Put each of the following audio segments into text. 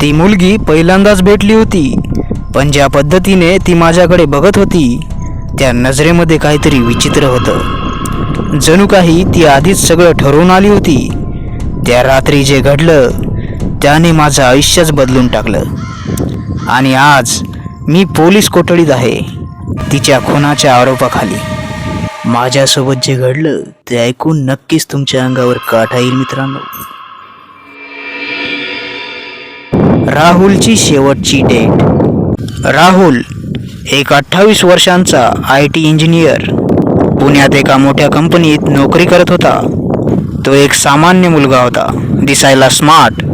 ती मुलगी पहिल्यांदाच भेटली होती पण ज्या पद्धतीने ती माझ्याकडे बघत होती त्या नजरेमध्ये काहीतरी विचित्र होतं. जणू काही ती आधीच सगळं ठरवून आली होती. त्या रात्री जे घडलं त्याने माझं आयुष्यच बदलून टाकलं. आणि आज मी पोलीस कोठडीत आहे तिच्या खुनाच्या आरोपाखाली. माझ्यासोबत जे घडलं ते ऐकून नक्कीच तुमच्या अंगावर काटा येईल मित्रांनो. राहुलची शेवटची डेट. राहुल एक अठ्ठावीस वर्षांचा आय टी इंजिनियर. पुण्यात एका मोठ्या कंपनीत नोकरी करत होता. तो एक सामान्य मुलगा होता. दिसायला स्मार्ट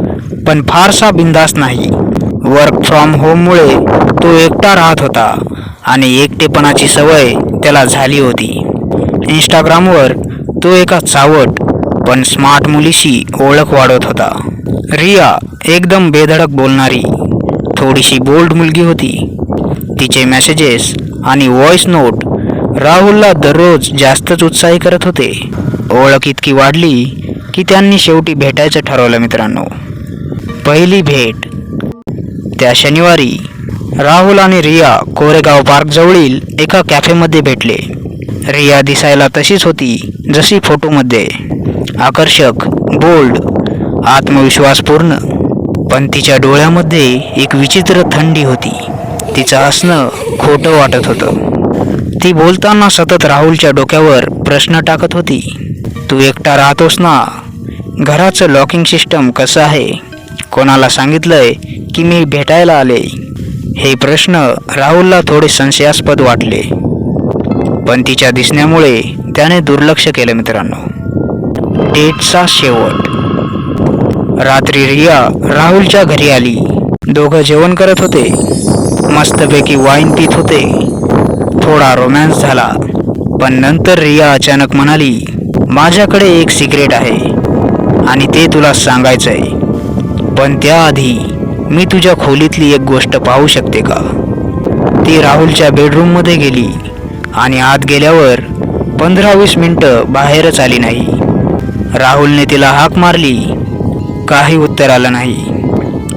पण फारसा बिंदास नाही. वर्क फ्रॉम होममुळे तो एकटा राहत होता आणि एकटेपणाची सवय त्याला झाली होती. इंस्टाग्रामवर तो एका चावट पण स्मार्ट मुलीशी ओळख वाढवत होता. रिया एकदम बेधडक बोलणारी थोडीशी बोल्ड मुलगी होती. तिचे मेसेजेस आणि व्हॉइस नोट राहुलला दररोज जास्तच उत्साही करत होते. ओळख इतकी वाढली की त्यांनी शेवटी भेटायचं ठरवलं मित्रांनो. पहिली भेट. त्या शनिवारी राहुल आणि रिया कोरेगाव पार्कजवळील एका कॅफेमध्ये भेटले. रिया दिसायला तशीच होती जशी फोटोमध्ये आकर्षक बोल्ड आत्मविश्वासपूर्ण पण तिच्या डोळ्यामध्ये एक विचित्र थंडी होती. तिचं हसणं खोटं वाटत होतं. ती बोलताना सतत राहुलच्या डोक्यावर प्रश्न टाकत होती. तू एकटा राहतोस ना? घराचं लॉकिंग सिस्टम कसं आहे? कोणाला सांगितलंय की मी भेटायला आले? हे प्रश्न राहुलला थोडे संशयास्पद वाटले. पण तिच्या दिसण्यामुळे त्याने दुर्लक्ष केलं मित्रांनो. डेटचा शेवट. रात्री रिया राहुलच्या घरी आली. दोघं जेवण करत होते. मस्तपैकी वाईन पित होते. थोडा रोमॅन्स झाला. पण नंतर रिया अचानक म्हणाली माझ्याकडे एक सिक्रेट आहे आणि ते तुला सांगायचंय. पण त्याआधी मी तुझ्या खोलीतली एक गोष्ट पाहू शकते का? ती राहुलच्या बेडरूममध्ये गेली आणि आत गेल्यावर पंधरा वीस मिनटं बाहेरच आली नाही. राहुलने तिला हाक मारली काही उत्तर आलं नाही.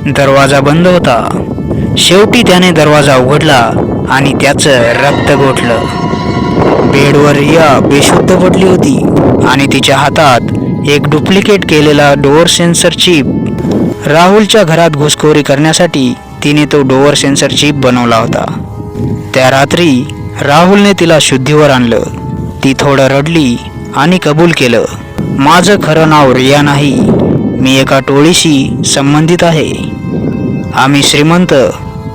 दरवाजा बंद होता. शेवटी त्याने दरवाजा उघडला आणि त्याचं रक्त गोठलं. बेडवर रिया बेशुद्ध पडली होती आणि तिच्या हातात एक डुप्लिकेट केलेला डोअर सेन्सर चिप. राहुलच्या घरात घुसखोरी करण्यासाठी तिने तो डोअर सेन्सर चिप बनवला होता. त्या रात्री राहुलने तिला शुद्धीवर आणलं. ती थोडं रडली आणि कबूल केलं. माझं खरं नाव रिया नाही. मी एका टोळीशी संबंधित आहे. आम्ही श्रीमंत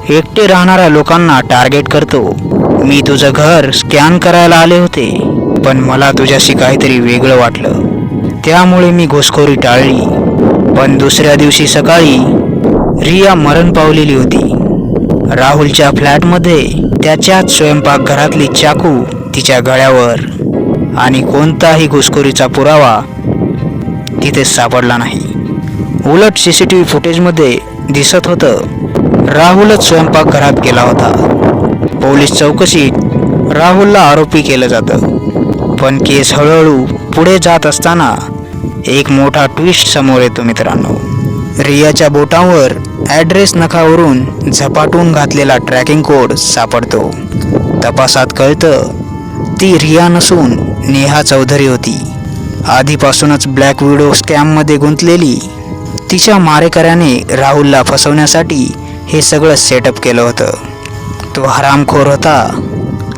एकटे राहणाऱ्या लोकांना टार्गेट करतो. मी तुझं घर स्कॅन करायला आले होते पण मला तुझ्याशी काहीतरी वेगळं वाटलं. त्यामुळे मी घुसखोरी टाळली. पण दुसऱ्या दिवशी सकाळी रिया मरण पावलेली होती. राहुलच्या फ्लॅटमध्ये त्याच्याच स्वयंपाकघरातली चाकू तिच्या गळ्यावर आणि कोणताही घुसखोरीचा पुरावा तिथे सापडला नाही. उलट सी सी टी व्ही फुटेजमध्ये दिसत होतं राहुलच स्वयंपाकघरात गेला होता. पोलीस चौकशीत राहुलला आरोपी केलं जातं. पण केस हळूहळू पुढे जात असताना एक मोठा ट्विस्ट समोर येतो मित्रांनो. रियाच्या बोटावर ॲड्रेस नखावरून झपाटून घातलेला ट्रॅकिंग कोड सापडतो. तपासात कळतं ती रिया नसून नेहा चौधरी होती. आधीपासूनच ब्लॅक विडो स्कॅममध्ये गुंतलेली. तिच्या मारेकऱ्याने राहुलला फसवण्यासाठी हे सगळं सेटअप केलं होतं. तो हरामखोर होता.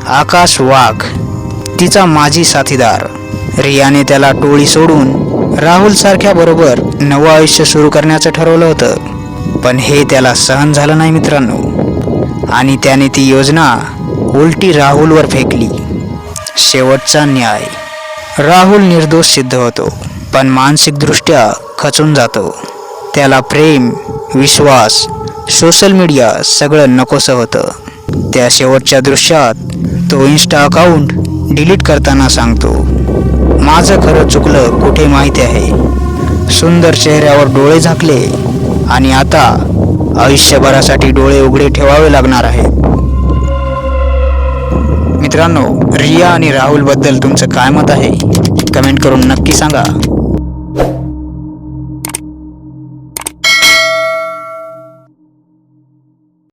आकाश वाघ. तिचा माजी साथीदार. रियाने त्याला टोळी सोडून राहुलसारख्या बरोबर नवं आयुष्य सुरू करण्याचं ठरवलं होतं. पण हे त्याला सहन झालं नाही मित्रांनो. आणि त्याने ती योजना उलटी राहुलवर फेकली. शेवटचा न्याय. राहुल निर्दोष सिद्ध होतो पण मानसिकदृष्ट्या खचून जातो. त्याला प्रेम विश्वास सोशल मीडिया सगळं नकोसं होतं. त्या शेवटच्या दृश्यात तो इन्स्टा अकाउंट डिलीट करताना सांगतो माझं खरं चुकलं कुठे माहिती आहे? सुंदर चेहऱ्यावर डोळे झाकले आणि आता आयुष्यभरासाठी डोळे उघडे ठेवावे लागणार आहेत. मित्रांनो रिया आणि राहुलबद्दल तुमचं काय मत आहे? कमेंट करून नक्की सांगा.